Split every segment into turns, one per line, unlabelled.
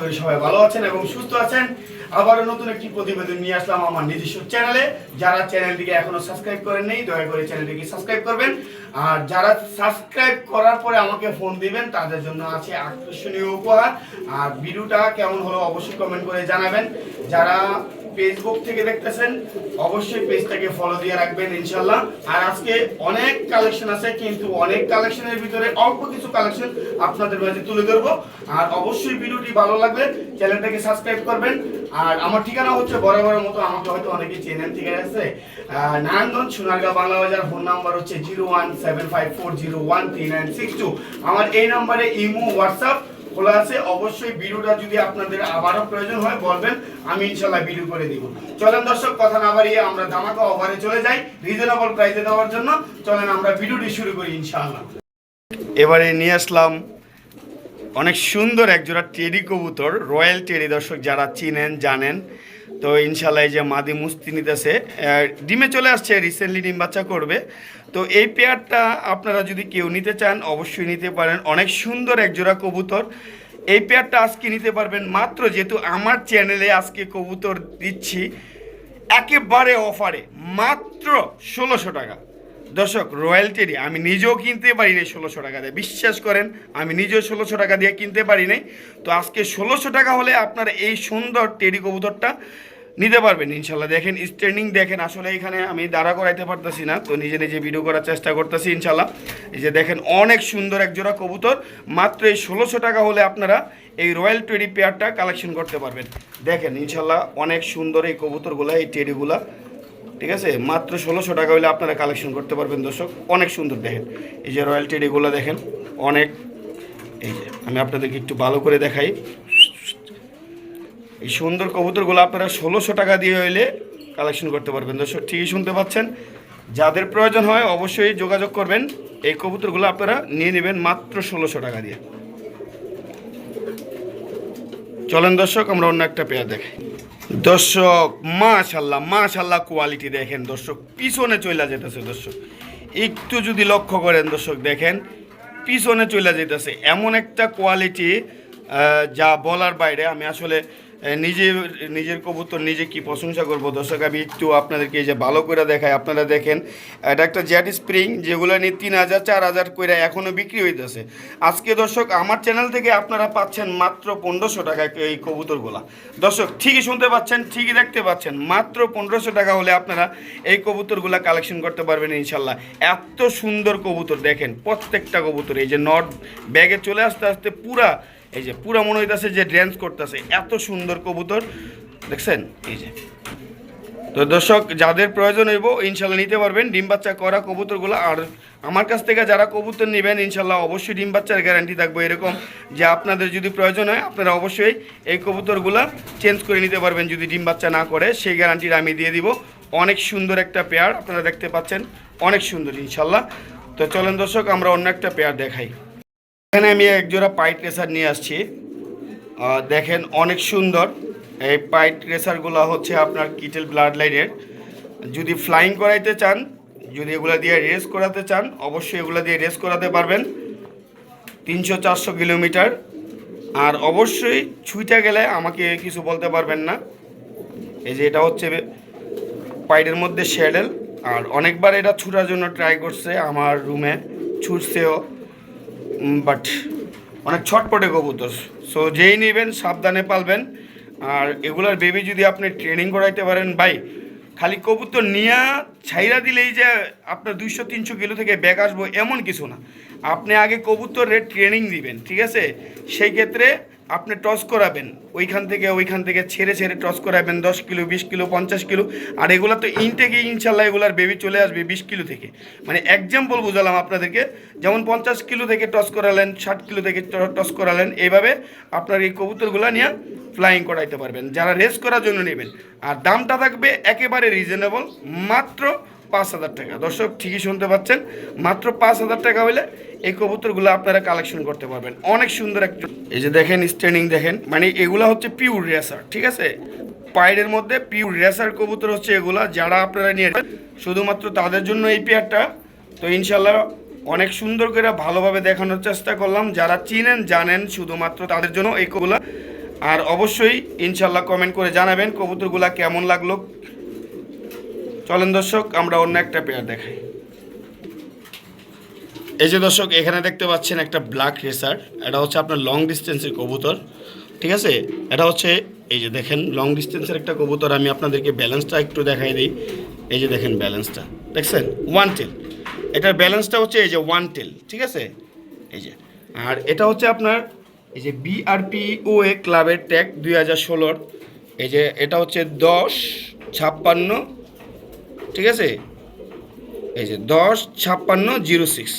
করি সবাই ভালো আছেন এবং সুস্থ আছেন। আবারও নতুন একটি প্রতিবেদন নিয়ে আসলাম আমার নিজস্ব চ্যানেলে। যারা চ্যানেলটিকে এখনও সাবস্ক্রাইব করেন নেই, দয়া করে চ্যানেলটিকে সাবস্ক্রাইব করবেন। আর যারা সাবস্ক্রাইব করার পরে আমাকে ফোন দিবেন, তাদের জন্য আছে আকর্ষণীয় উপহার। আর ভিডিওটা কেমন হলো অবশ্যই কমেন্ট করে জানাবেন। যারা ফেসবুক থেকে দেখতেছেন, অবশ্যই পেজটাকে ফলো দিয়ে রাখবেন ইনশাল্লাহ আর আজকে অনেক কালেকশন আছে, কিন্তু অনেক কালেকশনের ভিতরে অল্প কিছু কালেকশন আপনাদের মাঝে তুলে ধরবো। আর অবশ্যই ভিডিওটি ভালো লাগলে চ্যানেলটাকে সাবস্ক্রাইব করবেন। আর আমার ঠিকানা হচ্ছে বরাবরের মতো, আমাকে হয়তো অনেকে চেনেন, ঠিক আছে? নারায়ণগঞ্জ সোনারগাঁ বাংলা বাজার ফোন নাম্বার হচ্ছে zero one seven five four zero one three nine six two আমার এই নাম্বারে ইমো হোয়াটসঅ্যাপ খোলা আছে, অবশ্যই ভিডিওটা যদি আপনাদের আবারও প্রয়োজন হয়, বলবেন, আমি ইনশাল্লাহ ভিডিও করে দিব। চলেন দর্শক, কথা না বাড়িয়ে আমরা ধামাকা ওভারে চলে যাই রিজনেবল প্রাইসে দেওয়ার জন্য। চলেন আমরা ভিডিওটি শুরু করি ইনশাল্লাহ এবারে নিয়ে আসলাম অনেক সুন্দর একজোড়া টেরি কবুতর, রয়্যাল টেরি দর্শক যারা চিনেন, জানেন তো ইনশাল্লাহ এই যে মাদি মুস্তি নিতেছে ডিমে চলে আসছে রিসেন্টলি ডিম বাচ্চা করবে। তো এই পেয়ারটা আপনারা যদি কেউ নিতে চান, অবশ্যই নিতে পারেন। অনেক সুন্দর একজোড়া কবুতর। এই পেয়ারটা আজকে নিতে পারবেন। মাত্র যেহেতু আমার চ্যানেলে আজকে কবুতর দিচ্ছি, একেবারে অফারে মাত্র ষোলোশো টাকা। দর্শক রয়্যাল টেরি আমি নিজেও কিনতে পারি নাই ষোলোশো টাকা দিয়ে। বিশ্বাস করেন, আমি নিজেও ষোলোশো টাকা দিয়ে কিনতে পারি নাই। তো আজকে ষোলোশো টাকা হলে আপনারা এই সুন্দর টেরি কবুতরটা নিতে পারবেন, ইনশাল্লাহ। দেখেন স্ট্যান্ডিং দেখেন, আসলে এখানে আমি দাঁড়া করাইতে পারতেছি না, তো নিজে নিজে ভিডিও করার চেষ্টা করতেছি, ইনশাল্লাহ। এই যে দেখেন, অনেক সুন্দর এক জোড়া কবুতর, মাত্র এই ষোলোশো টাকা হলে আপনারা এই রয়্যাল টেরি পেয়ারটা কালেকশন করতে পারবেন। দেখেন, ইনশাল্লাহ, অনেক সুন্দর এই কবুতরগুলা, এই টেরিগুলা ঠিক আছে? মাত্র ষোলোশো টাকা হলে আপনারা কালেকশন করতে পারবেন, দর্শক। অনেক সুন্দর, দেখেন। এই যে রয়্যাল টেডিগুলো দেখেন, অনেক। এই যে, আমি আপনাদেরকে একটু ভালো করে দেখাই। এই সুন্দর কবুতরগুলো আপনারা ষোলোশো টাকা দিয়ে হইলে কালেকশন করতে পারবেন। দর্শক, ঠিকই শুনতে পাচ্ছেন। যাদের প্রয়োজন হয় অবশ্যই যোগাযোগ করবেন। এই কবুতরগুলো আপনারা নিয়ে নেবেন মাত্র ষোলোশো টাকা দিয়ে। চলেন দর্শক, আমরা অন্য একটা পেয়ার দেখাই। দর্শক মাশাল্লাহ মাশাল্লাহ কোয়ালিটি দেখেন দর্শক। পিছনে চলে যেতেছে দর্শক। একটু যদি লক্ষ্য করেন দর্শক, দেখেন, পিছনে চলে যেতেছে এমন একটা কোয়ালিটি যা বলার বাইরে আমি আসলে নিজে, নিজের কবুতর নিজে কি প্রশংসা করব? দর্শক, আমি একটু আপনাদেরকে এই যে ভালো করে দেখাই। আপনারা দেখেন এটা একটা জ্যাট স্প্রিং যেগুলো নিয়ে তিন হাজার, চার হাজার করে এখনও বিক্রি হইতেছে। আজকে দর্শক, আমার চ্যানেল থেকে আপনারা পাচ্ছেন মাত্র পনেরোশো টাকায় এই কবুতরগুলা। দর্শক, ঠিকই শুনতে পাচ্ছেন, ঠিকই দেখতে পাচ্ছেন, মাত্র পনেরোশো টাকা হলে আপনারা এই কবুতরগুলা কালেকশন করতে পারবেন ইনশাল্লাহ। এত সুন্দর কবুতর দেখেন, প্রত্যেকটা কবুতর, এই যে নট ব্যাগে চলে আসতে আসতে পুরা এই যে পুরো মনে হইতেছে যে ড্যান্স করতেছে, এত সুন্দর কবুতর। দেখছেন? এই যে। তো দর্শক, যাদের প্রয়োজন হইব, ইনশাল্লাহ নিতে পারবেন। ডিম বাচ্চা করা কবুতরগুলো, আর আমার কাছ থেকে যারা কবুতর নেবেন, ইনশাল্লাহ অবশ্যই ডিম বাচ্চার গ্যারান্টি থাকবে এরকম। যে আপনাদের যদি প্রয়োজন হয়, আপনারা অবশ্যই এই কবুতরগুলো চেঞ্জ করে নিতে পারবেন। যদি ডিম বাচ্চা না করে, সেই গ্যারান্টিটা আমি দিয়ে দিব। অনেক সুন্দর একটা পেয়ার আপনারা দেখতে পাচ্ছেন। অনেক সুন্দর, ইনশাল্লাহ। তো চলেন দর্শক, আমরা অন্য একটা পেয়ার দেখাই। এখানে আমি এক জোড়া পাইট রেসার নিয়ে আসছি। দেখেন অনেক সুন্দর। এই পাইট রেসারগুলো হচ্ছে আপনার কিটেল ব্লাড লাইনের। যদি ফ্লাইং করাইতে চান, যদি এগুলো দিয়ে রেস করাতে চান, অবশ্যই এগুলো দিয়ে রেস করাতে পারবেন। তিনশো চারশো কিলোমিটার। আর অবশ্যই ছুইটা গেলে আমাকে কিছু বলতে পারবেন না। এই যে এটা হচ্ছে পাইডের মধ্যে শ্যাডেল। আর অনেকবার এটা ছুটার জন্য ট্রাই করছে আমার রুমে। ছুটছেও বাট অনেক ছটপটে কবুতর। সো যেই নেবেন, সাবধানে পালবেন। আর এগুলার বেবি যদি আপনি ট্রেনিং করাইতে পারেন, ভাই, খালি কবুতর নিয়া ছাইরা দিলেই যে আপনার দুইশো, তিনশো কিলো থেকে ব্যাগ আসব, এমন কিছু না। আপনি আগে কবুতরের ট্রেনিং দিবেন, ঠিক আছে? সেই ক্ষেত্রে আপনি টস করাবেন, ওইখান থেকে ওইখান থেকে ছেড়ে ছেড়ে টস করাবেন, দশ কিলো, বিশ কিলো, পঞ্চাশ কিলো, আর এগুলো তো ইনটেকে ইনশাল্লাহ এগুলার বেবি চলে আসবে বিশ কিলো থেকে। মানে এক্সাম্পল বুঝালাম আপনাদেরকে, যেমন পঞ্চাশ কিলো থেকে টস করালেন, ষাট কিলো থেকে টস করালেন এইভাবে আপনার এই কবুতরগুলো নিয়ে ফ্লাইং করাইতে পারবেন। যারা রেস করার জন্য নেবেন, আর দামটা থাকবে একেবারে রিজনেবল মাত্র পাঁচ হাজার টাকা। দর্শক, ঠিকই শুনতে পাচ্ছেন, মাত্র পাঁচ হাজার টাকা হলে এই কবুতরগুলো আপনারা কালেকশন করতে পারবেন। অনেক সুন্দর একটা এই যে দেখেন স্ট্যান্ডিং দেখেন মানে এগুলা হচ্ছে পিওর রেসার ঠিক আছে? পাইডের মধ্যে পিওর রেসার কবুতর হচ্ছে এগুলা, যারা আপনারা নিয়ে শুধুমাত্র তাদের জন্য এই পেয়ারটা তো ইনশাল্লাহ অনেক সুন্দর করে ভালোভাবে দেখানোর চেষ্টা করলাম। যারা চিনেন, জানেন শুধুমাত্র তাদের জন্য এই কবুলা আর অবশ্যই ইনশাল্লাহ কমেন্ট করে জানাবেন কবুতরগুলা কেমন লাগল চলেন দর্শক, আমরা অন্য একটা পেয়ার দেখাই। এই যে দর্শক, এখানে দেখতে পাচ্ছেন একটা ব্ল্যাক রেসার এটা হচ্ছে আপনার লং ডিস্টেন্সের কবুতর, ঠিক আছে? এটা হচ্ছে, এই যে দেখেন লং ডিস্টেন্সের একটা কবুতর, আমি আপনাদেরকে ব্যালেন্সটা একটু দেখাই দিই। এই যে দেখেন ব্যালেন্সটা দেখছেন? ওয়ান টেল এটার ব্যালেন্সটা হচ্ছে এই যে ওয়ান টেল ঠিক আছে? এই যে, আর এটা হচ্ছে আপনার, এই যে বিআরপিও এ ক্লাবের ট্যাগ দুই হাজার ষোলোর। এই যে, এটা হচ্ছে দশ ছাপ্পান্ন ঠিক আছে? এই যে দশ ছাপ্পান্ন জিরো সিক্স।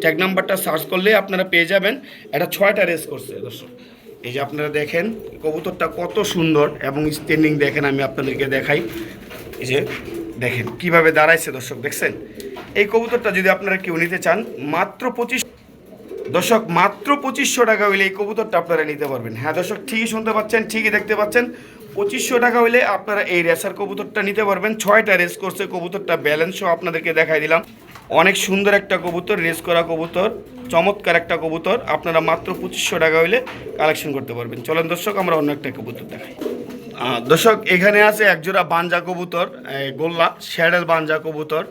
ট্যাগ নাম্বারটা সার্চ করলে আপনারা পেয়ে যাবেন। এটা ছয়টা রেস করছে, দর্শক। এই যে আপনারা দেখেন, কবুতরটা কত সুন্দর এবং স্ট্যান্ডিং দেখেন, আমি আপনাদেরকে দেখাই। এই যে দেখেন, কীভাবে দাঁড়াইছে, দর্শক, দেখছেন? এই কবুতরটা যদি আপনারা কেউ নিতে চান, মাত্র পঁচিশ দর্শক, মাত্র পঁচিশশো টাকা হইলে এই কবুতরটা আপনারা নিতে পারবেন। হ্যাঁ দর্শক, ঠিকই শুনতে পাচ্ছেন, ঠিকই দেখতে পাচ্ছেন। পঁচিশশো টাকা হলে আপনারা এই রেসার কবুতরটা নিতে পারবেন। ছয়টা রেস করছে, কবুতরটা ব্যালেন্সও আপনাদেরকে দেখাই দিলাম। অনেক সুন্দর একটা কবুতর, রেস করা কবুতর, চমৎকার একটা কবুতর। আপনারা মাত্র পঁচিশশো টাকা হলে কালেকশন করতে পারবেন। চলেন দর্শক, আমরা অন্য একটা কবুতর দেখাই। দর্শক, এখানে আছে একজোড়া বাঞ্জা কবুতর গোল্লা শ্যাডেল বাঞ্জা কবুতর।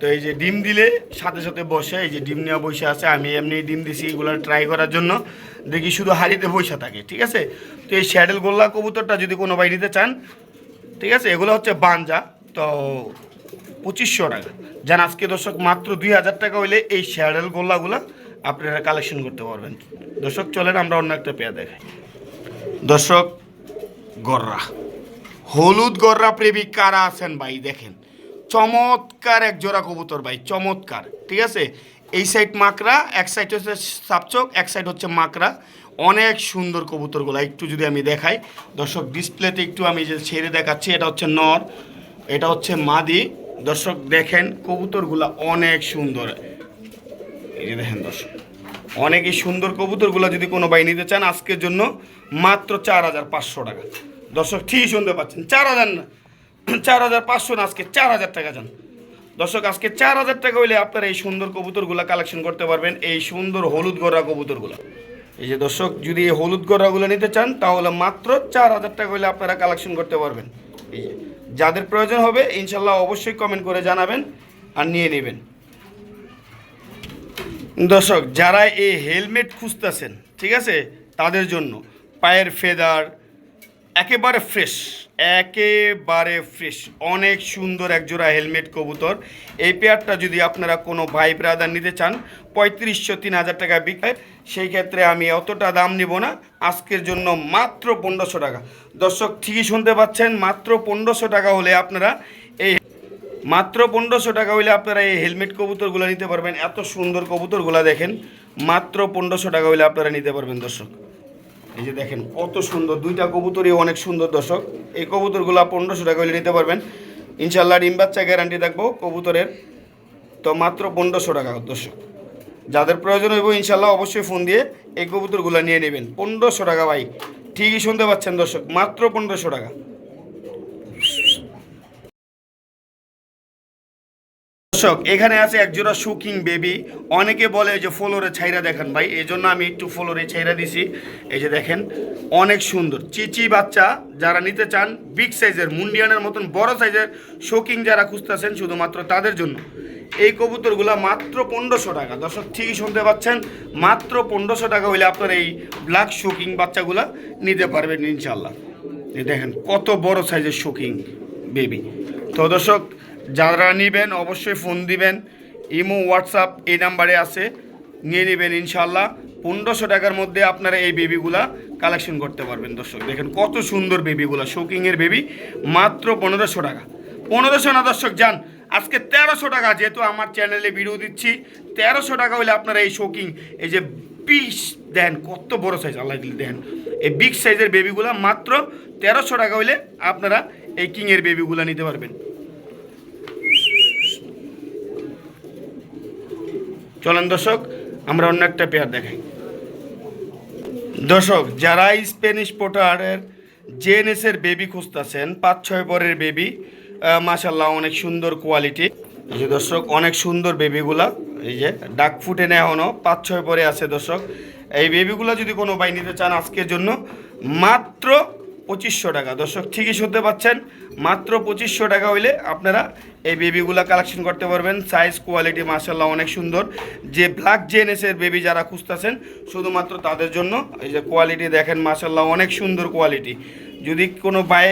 তো এই যে ডিম দিলে সাথে সাথে বসে, এই যে ডিম নেওয়া বসে আছে, আমি এমনি ডিম দিছি এগুলো ট্রাই করার জন্য। দেখি শুধু হাড়িতে বসে থাকে, ঠিক আছে? তো এই শ্যাডেল গোল্লা কবুতরটা যদি কোনো ভাই নিতে চান, ঠিক আছে? এগুলো হচ্ছে বাঞ্জা, তো পঁচিশশো টাকা। যান আজকে দর্শক মাত্র দুই হাজার টাকা হইলে এই শ্যাডেল গোল্লাগুলো আপনারা কালেকশন করতে পারবেন। দর্শক, চলেন আমরা অন্য একটা পেয়া দেখাই। দর্শক, গররা। হলুদ গররা প্রেমিক কারা আছেন ভাই? দেখেন। চমৎকার এক জোড়া কবুতর ভাই, চমৎকার, ঠিক আছে? এই সাইড মাকড়া, এক সাইড হচ্ছে সাপচক, এক সাইড হচ্ছে মাকড়া। অনেক সুন্দর কবুতরগুলো, একটু যদি আমি দেখাই। দর্শক ডিসপ্লেতে একটু আমি যে ছেড়ে দেখাচ্ছি, এটা হচ্ছে নর, এটা হচ্ছে মাদি। দর্শক, দেখেন, কবুতরগুলো অনেক সুন্দর। এই দেখেন দর্শক, অনেকই সুন্দর কবুতরগুলো যদি কোনো ভাই নিতে চান, আজকের জন্য মাত্র চার হাজার পাঁচশো টাকা। দর্শক, ঠিকই শুনতে পাচ্ছেন, চার হাজার না চার হাজার পাঁচশো না, আজকে চার হাজার টাকা যান দর্শক, আজকে চার হাজার টাকা হইলে আপনারা এই সুন্দর কবুতরগুলো কালেকশন করতে পারবেন, এই সুন্দর হলুদ গড়া কবুতরগুলো। এই যে দর্শক, যদি এই হলুদ গড়াগুলো নিতে চান, তাহলে মাত্র চার হাজার টাকা হইলে আপনারা কালেকশন করতে পারবেন। এই যে, যাদের প্রয়োজন হবে, ইনশাল্লাহ অবশ্যই কমেন্ট করে জানাবেন আর নিয়ে নেবেন। দর্শক, যারা এই হেলমেট খুঁজতেছেন, ঠিক আছে, তাদের জন্য পায়ের ফেদার একেবারে ফ্রেশ একেবারে ফ্রেশ অনেক সুন্দর একজোড়া হেলমেট কবুতর। এই পেয়ারটা যদি আপনারা কোনো ভাই ব্রাদার নিতে চান, পঁয়ত্রিশশো, তিন হাজার টাকা বিকায় সেই ক্ষেত্রে আমি অতটা দাম নিব না, আজকের জন্য মাত্র পনেরোশো টাকা। দর্শক, ঠিকই শুনতে পাচ্ছেন, মাত্র পনেরোশো টাকা হলে আপনারা এই মাত্র পনেরোশো টাকা হইলে আপনারা এই হেলমেট কবুতরগুলো নিতে পারবেন। এত সুন্দর কবুতরগুলো দেখেন, মাত্র পনেরোশো টাকা হইলে আপনারা নিতে পারবেন, দর্শক। এই যে দেখেন, কত সুন্দর, দুইটা কবুতরই অনেক সুন্দর দর্শক। এই কবুতরগুলো পনেরোশো টাকা হলে নিতে পারবেন। ইনশাল্লাহ ডিম বাচ্চা গ্যারান্টি থাকব কবুতরের। তো মাত্র পনেরোশো টাকা দর্শক। যাদের প্রয়োজন হইব ইনশাল্লাহ অবশ্যই ফোন দিয়ে এই কবুতরগুলো নিয়ে নেবেন। পনেরোশো টাকা ভাই, ঠিকই শুনতে পাচ্ছেন দর্শক, মাত্র পনেরোশো টাকা। দর্শক, এখানে আছে একজোড়া শুকিং বেবি। অনেকে বলে যে ফলোরে ছাইরা দেখেন ভাই এই জন্য আমি একটু ফলোরে ছাইরা দিছি। এই যে দেখেন, অনেক সুন্দর। চিচি বাচ্চা যারা নিতে চান, বিগ সাইজের, মুন্ডিয়ানের মতন বড় সাইজের শোকিং যারা খুঁজতেছেন, শুধুমাত্র তাদের জন্য। এই কবুতরগুলো মাত্র পনেরোশো টাকা। দর্শক, ঠিকই শুনতে পাচ্ছেন, মাত্র পনেরোশো টাকা হইলে আপনার এই ব্ল্যাক শোকিং বাচ্চাগুলা নিতে পারবেন ইনশাল্লাহ দেখেন, কত বড় সাইজের শোকিং বেবি। তো দর্শক যারা নেবেন অবশ্যই ফোন দিবেন। ইমো, হোয়াটসঅ্যাপ এই নাম্বারে আছে। নিয়ে নেবেন ইনশাল্লাহ পনেরোশো টাকার মধ্যে আপনারা এই বেবিগুলা কালেকশন করতে পারবেন দর্শক। দেখেন কত সুন্দর বেবিগুলা শোকিংয়ের বেবি, মাত্র পনেরোশো টাকা। পনেরোশো না দর্শক, যান, আজকে তেরোশো টাকা, যেহেতু আমার চ্যানেলে ভিডিও দিচ্ছি, তেরোশো টাকা হলে আপনারা এই শোকিং এই যে পিস দেন কত বড় সাইজ আল্লাহ দেন এই বিগ সাইজের বেবিগুলা মাত্র তেরোশো টাকা হলে আপনারা এই কিংয়ের বেবিগুলা নিতে পারবেন। চলেন দর্শক, আমরা অন্য একটা পেয়ার দেখাই। দর্শক, যারা স্প্যানিশ পোটারের জেএনএসের বেবি খুঁজতেছেন পাঁচ ছয় পরের বেবি মাশাল্লাহ অনেক সুন্দর কোয়ালিটি এই যে দর্শক, অনেক সুন্দর বেবিগুলা এই যে ডাক ফুটে নেওয়া হনো পাঁচ ছয় পরে আছে দর্শক। এই বেবিগুলা যদি কোনো বাই নিতে চান আজকের জন্য, মাত্র পঁচিশশো টাকা। দর্শক, ঠিকই শুনতে পাচ্ছেন, মাত্র পঁচিশশো টাকা হইলে আপনারা এই বেবিগুলা কালেকশন করতে পারবেন। সাইজ, কোয়ালিটি মাসাল্লাহ অনেক সুন্দর। যে ব্ল্যাক জেনেসের বেবি যারা খুঁজতেছেন, শুধুমাত্র তাদের জন্য, এই যে কোয়ালিটি দেখেন মাসাল্লাহ অনেক সুন্দর কোয়ালিটি। যদি কোনো বাই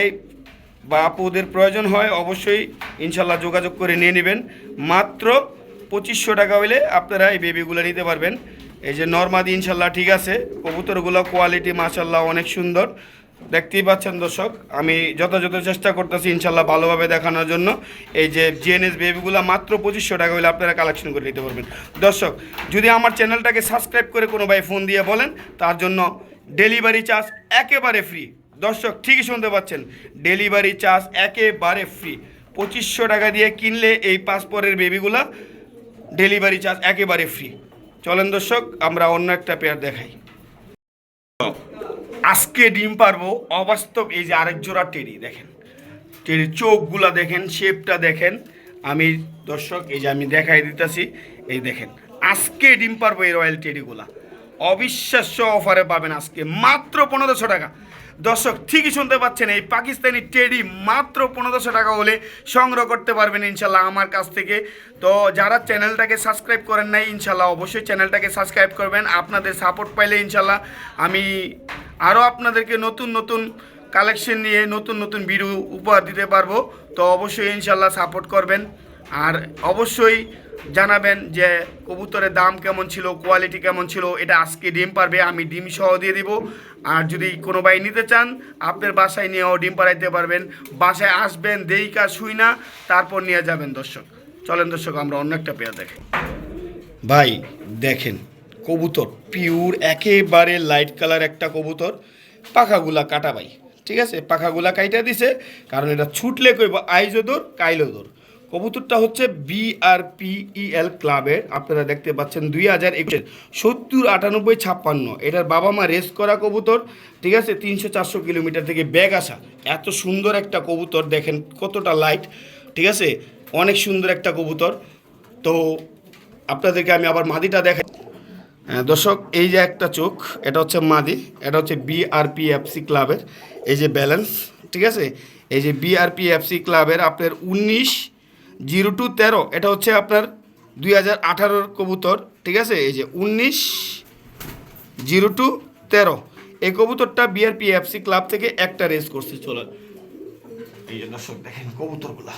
বা আপুদের প্রয়োজন হয়, অবশ্যই ইনশাল্লাহ যোগাযোগ করে নিয়ে নেবেন। মাত্র পঁচিশশো টাকা হইলে আপনারা এই বেবিগুলো নিতে পারবেন। এই যে নর্মাদি ইনশাল্লাহ ঠিক আছে, কবুতরগুলো কোয়ালিটি মাশাল্লাহ অনেক সুন্দর। দেখতেই পাচ্ছেন দর্শক, আমি যথাযথ চেষ্টা করতেছি ইনশাল্লাহ ভালোভাবে দেখানোর জন্য। এই যে জিএনএস বেবিগুলো মাত্র পঁচিশশো টাকা হলে আপনারা কালেকশন করে নিতে পারবেন। দর্শক, যদি আমার চ্যানেলটাকে সাবস্ক্রাইব করে কোনো ভাই ফোন দিয়ে বলেন, তার জন্য ডেলিভারি চার্জ একেবারে ফ্রি দর্শক, ঠিকই শুনতে পাচ্ছেন ডেলিভারি চার্জ একেবারে ফ্রি পঁচিশশো টাকা দিয়ে কিনলে এই পাসপোর্টের বেবিগুলা ডেলিভারি চার্জ একেবারে ফ্রি চলেন দর্শক, আমরা অন্য একটা পেয়ার দেখাই। আজকে ডিম পারব অবাস্তব, এই যে আরেক জোড়া টেরি দেখেন। টেরির চোখগুলা দেখেন শেপটা দেখেন। আমি, দর্শক, এই যে আমি দেখাই দিতেছি, এই দেখেন। আজকে ডিম পারব এই রয়্যাল টেরিগুলা অবিশ্বাস্য অফারে পাবেন আজকে, মাত্র পনেরোশো টাকা। দর্শক, ঠিকই শুনতে পাচ্ছেন, এই পাকিস্তানি টেডি মাত্র পনেরোশো টাকা হলে সংগ্রহ করতে পারবেন ইনশাল্লাহ আমার কাছ থেকে। তো যারা চ্যানেলটাকে সাবস্ক্রাইব করেন নাই, ইনশাল্লাহ অবশ্যই চ্যানেলটাকে সাবস্ক্রাইব করবেন। আপনাদের সাপোর্ট পাইলে ইনশাল্লাহ আমি আরও আপনাদেরকে নতুন নতুন কালেকশন নিয়ে নতুন নতুন ভিডিও উপহার দিতে পারব। তো অবশ্যই ইনশাল্লাহ সাপোর্ট করবেন। আর অবশ্যই জানাবেন যে কবুতরের দাম কেমন ছিল কোয়ালিটি কেমন ছিল, এটা আজকে ডিম পারবে, আমি ডিম সহ দিয়ে দিব। আর যদি কোনো ভাই নিতে চান, আপনার বাসায় নিয়েও ডিম পাড়াইতে পারবেন। বাসায় আসবেন দেই দেইকা শুই না, তারপর নিয়ে যাবেন দর্শক। চলেন দর্শক, আমরা অন্য একটা পেয়ার দেখি। ভাই, দেখেন কবুতর, পিওর, একেবারে লাইট কালার একটা কবুতর, পাখাগুলা কাটা ভাই ঠিক আছে? পাখাগুলা কাইটা দিছে, কারণ এটা ছুটলে কইব আইজোদর, কাইলোদর। কবুতরটা হচ্ছে বিআরপিইএল ক্লাবের, আপনারা দেখতে পাচ্ছেন দুই হাজার একুশের সত্তর আটানব্বই ছাপ্পান্ন। এটার বাবা মা রেস করা কবুতর, ঠিক আছে? তিনশো চারশো কিলোমিটার থেকে ব্যাগ আসা। এত সুন্দর একটা কবুতর, দেখেন কতটা লাইট ঠিক আছে? অনেক সুন্দর একটা কবুতর। তো আপনাদেরকে আমি আবার মাদিটা দেখাই। দর্শক, এই যে একটা চোখ, এটা হচ্ছে মাদি, এটা হচ্ছে বিআরপিএফসি ক্লাবের, এই যে ব্যালেন্স ঠিক আছে? এই যে বিআরপিএফসি ক্লাবের আপনার উনিশ জিরো টু তেরো, এটা হচ্ছে আপনার দুই হাজার আঠারোর কবুতর, ঠিক আছে? এই যে উনিশ জিরো টু তেরো, এই কবুতরটা বিআরপিএফসি ক্লাব থেকে একটা রেস করছে চলো এই যে দর্শক, দেখেন কবুতরগুলা।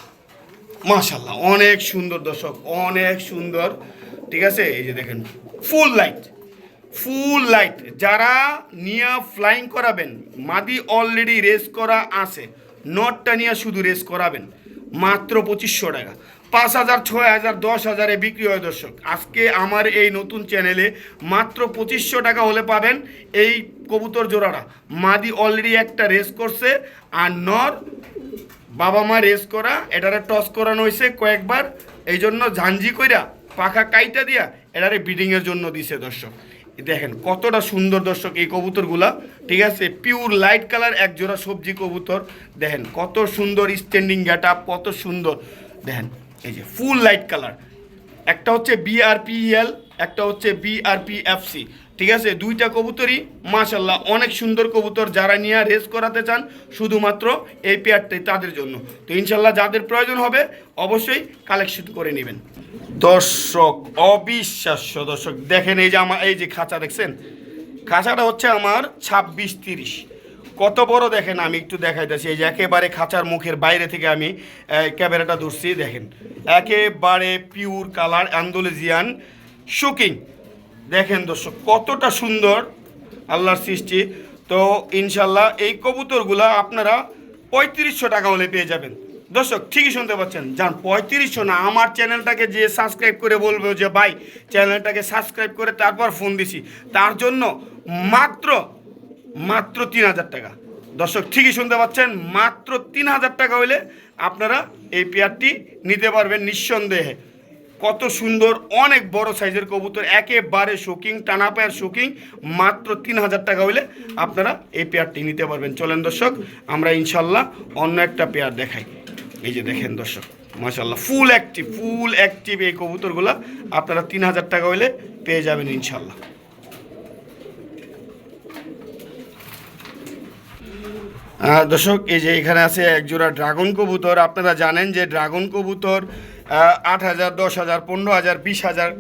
মাশাল্লাহ অনেক সুন্দর দর্শক, অনেক সুন্দর। ঠিক আছে? এই যে দেখেন ফুল লাইট ফুল লাইট যারা নিয়ে ফ্লাইং করাবেন, মাদি অলরেডি রেস করা আছে, নটটা নিয়ে শুধু রেস করাবেন, মাত্র পঁচিশশো টাকা। পাঁচ হাজার, ছয় হাজার, দশ হাজারে বিক্রি হয় দর্শক। আজকে আমার এই নতুন চ্যানেলে মাত্র পঁচিশশো টাকা হলে পাবেন এই কবুতর জোড়াটা। মাদি অলরেডি একটা রেস করছে, আর নর বাবা মা রেস করা, এটারে টস করানো হয়েছে কয়েকবার। এই জন্য ঝাঞ্জি কইরা পাখা কাইটা দিয়া এটারে ব্রিডিংয়ের জন্য দিছে দর্শক। দেখেন, কতটা সুন্দর দর্শক এই কবুতরগুলা। ঠিক আছে পিওর লাইট কালার এক জোড়া সবজি কবুতর। দেখেন, কত সুন্দর স্ট্যান্ডিং গেট আপ কত সুন্দর। দেখেন, এই যে ফুল লাইট কালার একটা হচ্ছে বিআরপিএল একটা হচ্ছে বিআরপিএফসি ঠিক আছে? দুইটা কবুতরই মাশাল্লাহ অনেক সুন্দর কবুতর যারা নিয়ে রেস করাতে চান, শুধুমাত্র এই পেয়ারটাই তাদের জন্য। তো ইনশাল্লাহ যাদের প্রয়োজন হবে, অবশ্যই কালেকশন করে নেবেন। দর্শক, অবিশ্বাস্য দর্শক, দেখেন এই যে আমার এই যে খাঁচা দেখছেন? খাঁচাটা হচ্ছে আমার ছাব্বিশ তিরিশ। কত বড় দেখেন? আমি একটু দেখাইতেছি। এই যে একেবারে খাঁচার মুখের বাইরে থেকে আমি ক্যামেরাটা ধরছি, দেখেন। একেবারে পিওর কালার অ্যান্ডোলেজিয়ান শুকিং দেখেন দর্শক, কতটা সুন্দর আল্লাহর সৃষ্টি। তো ইনশাল্লাহ এই কবুতরগুলা আপনারা পঁয়ত্রিশশো টাকা হলে পেয়ে যাবেন। দর্শক, ঠিকই শুনতে পাচ্ছেন। যান পঁয়ত্রিশশো না, আমার চ্যানেলটাকে যে সাবস্ক্রাইব করে বলবে যে, ভাই, চ্যানেলটাকে সাবস্ক্রাইব করে তারপর ফোন দিছি। তার জন্য মাত্র মাত্র তিন হাজার টাকা। দর্শক, ঠিকই শুনতে পাচ্ছেন, মাত্র তিন হাজার টাকা হইলে আপনারা এই পেয়ারটি নিতে পারবেন নিঃসন্দেহে। কত সুন্দর, অনেক বড় সাইজের কবুতর, একেবারে শোকিং টানা পায়ের শোকিং মাত্র তিন হাজার টাকা হইলে আপনারা এই পেয়ারটি নিতে পারবেন। চলেন দর্শক, আমরা ইনশাল্লাহ অন্য একটা পেয়ার দেখাই। এই যে দেখেন দর্শক মাশাল্লাহ ফুল অ্যাক্টিভ ফুল অ্যাক্টিভ এই কবুতরগুলো আপনারা তিন হাজার টাকা হইলে পেয়ে যাবেন ইনশাল্লাহ দর্শক, এই যে এখানে আছে একজোড়া ড্রাগন কবুতর। আপনারা জানেন যে ড্রাগন কবুতর আট হাজার, দশ হাজার, পনেরো হাজার, বিশ হাজার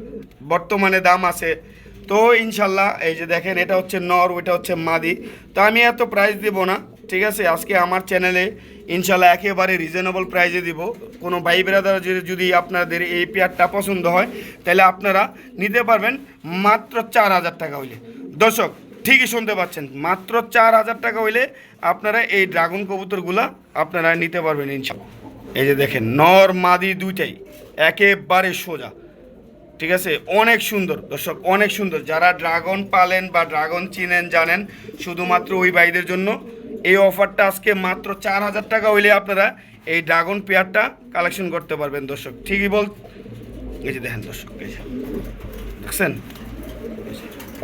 বর্তমানে দাম আছে। তো ইনশাল্লাহ, এই যে দেখেন, এটা হচ্ছে নর, ওইটা হচ্ছে মাদি। তো আমি এত প্রাইস দেব না, ঠিক আছে? আজকে আমার চ্যানেলে ইনশাল্লাহ একেবারে রিজনেবল প্রাইজে দিব। কোনো ভাই বেড়াদার যদি- যদি আপনাদের এই পেয়ারটা পছন্দ হয়, তাহলে আপনারা নিতে পারবেন মাত্র চার হাজার টাকা হইলে। দর্শক, ঠিকই শুনতে পাচ্ছেন, মাত্র চার হাজার টাকা হইলে আপনারা এই ড্রাগন কবুতরগুলা আপনারা নিতে পারবেন ইনশাল্লাহ। এই যে দেখেন, নর মাদি দুইটাই, একেবারে সোজা। ঠিক আছে? অনেক সুন্দর, দর্শক, অনেক সুন্দর। যারা ড্রাগন পালেন বা ড্রাগন চিনেন, জানেন, শুধুমাত্র ওই ভাইদের জন্য। এই অফারটা আজকে মাত্র চার হাজার টাকা হইলে আপনারা এই ড্রাগন পেয়ারটা কালেকশন করতে পারবেন, দর্শক। ঠিকই বল এই যে দেখেন, দর্শক দেখছেন?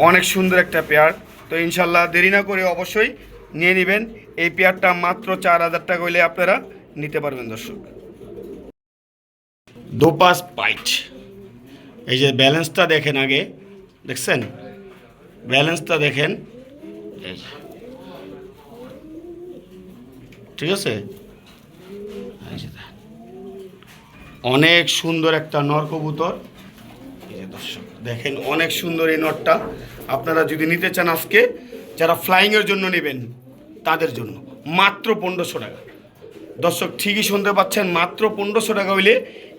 অনেক সুন্দর একটা পেয়ার। তো ইনশাল্লাহ দেরি না করে অবশ্যই নিয়ে নেবেন। এই পেয়ারটা মাত্র চার হাজার টাকা হইলে আপনারা নিতে পারবেন দর্শক। দোপাস পাইট। এই যে ব্যালেন্সটা দেখেন আগে, দেখছেন? ব্যালেন্সটা দেখেন। ঠিক আছে। অনেক সুন্দর একটা নর কবুতর। দর্শক, দেখেন অনেক সুন্দর এই নটটা আপনারা যদি নিতে চান আজকে, যারা ফ্লাইংয়ের জন্য নেবেন, তাদের জন্য। মাত্র পনেরোশো টাকা। দর্শক ঠিকই শুনতে পাচ্ছেন, মাত্র পনেরোশো টাকা হইলে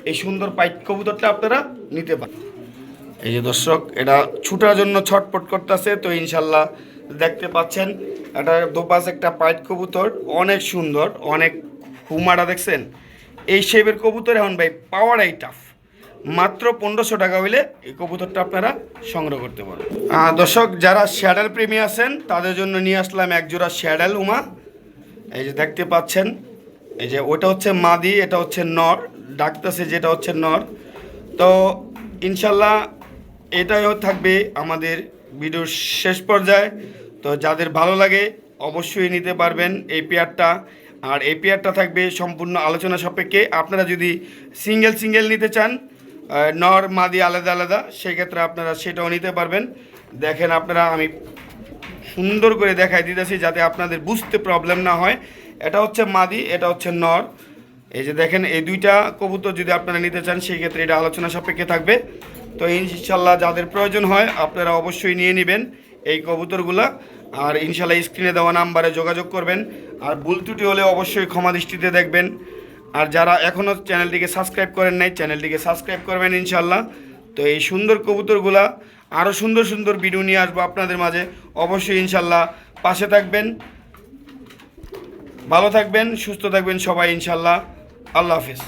এই সুন্দর পাইক কবুতরটা আপনারা নিতে পারেন। এই যে দর্শক, এটা ছুটার জন্য ছটপট করতেছে, তো ইনশাল্লাহ দেখতে পাচ্ছেন, এটা দোপাস একটা পাইট কবুতর, অনেক সুন্দর, অনেক হুমাটা দেখছেন। এই শেপের কবুতর এখন ভাই পাওয়ার পাওয়ারাই টাফ মাত্র পনেরোশো টাকা হইলে এই কবুতরটা আপনারা সংগ্রহ করতে পারবেন দর্শক, যারা শ্যাডেল প্রেমী আছেন, তাদের জন্য নিয়ে আসলাম একজোড়া শ্যাডেল উমা এই যে দেখতে পাচ্ছেন এই যে ওটা হচ্ছে মাদি, এটা হচ্ছে নর, ডাকতেছে যেটা হচ্ছে নর। তো ইনশাল্লাহ এটাইও থাকবে আমাদের ভিডিওর শেষ পর্যায়ে। তো যাদের ভালো লাগে অবশ্যই নিতে পারবেন এই পেয়ারটা। আর এই পেয়ারটা থাকবে সম্পূর্ণ আলোচনা সাপেক্ষে। আপনারা যদি সিঙ্গেল সিঙ্গেল নিতে চান নর, মাদি আলাদা আলাদা, সেক্ষেত্রে আপনারা সেটাও নিতে পারবেন। দেখেন আপনারা, আমি সুন্দর করে দেখাই দিতেছি যাতে আপনাদের বুঝতে প্রবলেম না হয়। এটা হচ্ছে মাদি, এটা হচ্ছে নর। এই যে দেখেন, এই দুইটা কবুতর যদি আপনারা নিতে চান, সেই ক্ষেত্রে এটা আলোচনা সাপেক্ষে থাকবে। তো ইনশাল্লাহ যাদের প্রয়োজন হয়, আপনারা অবশ্যই নিয়ে নেবেন এই কবুতরগুলা। আর ইনশাল্লাহ স্ক্রিনে দেওয়া নাম্বারে যোগাযোগ করবেন। আর ভুল ত্রুটি হলে অবশ্যই ক্ষমা দৃষ্টিতে দেখবেন। আর যারা এখনও চ্যানেলটিকে সাবস্ক্রাইব করেন নাই, চ্যানেলটিকে সাবস্ক্রাইব করবেন ইনশাল্লাহ তো এই সুন্দর কবুতরগুলা আরও সুন্দর সুন্দর ভিডিও নিয়ে আসব আপনাদের মাঝে। অবশ্যই ইনশাল্লাহ পাশে থাকবেন। ভালো থাকবেন সুস্থ থাকবেন সবাই ইনশাল্লাহ। আল্লাহ হাফেজ।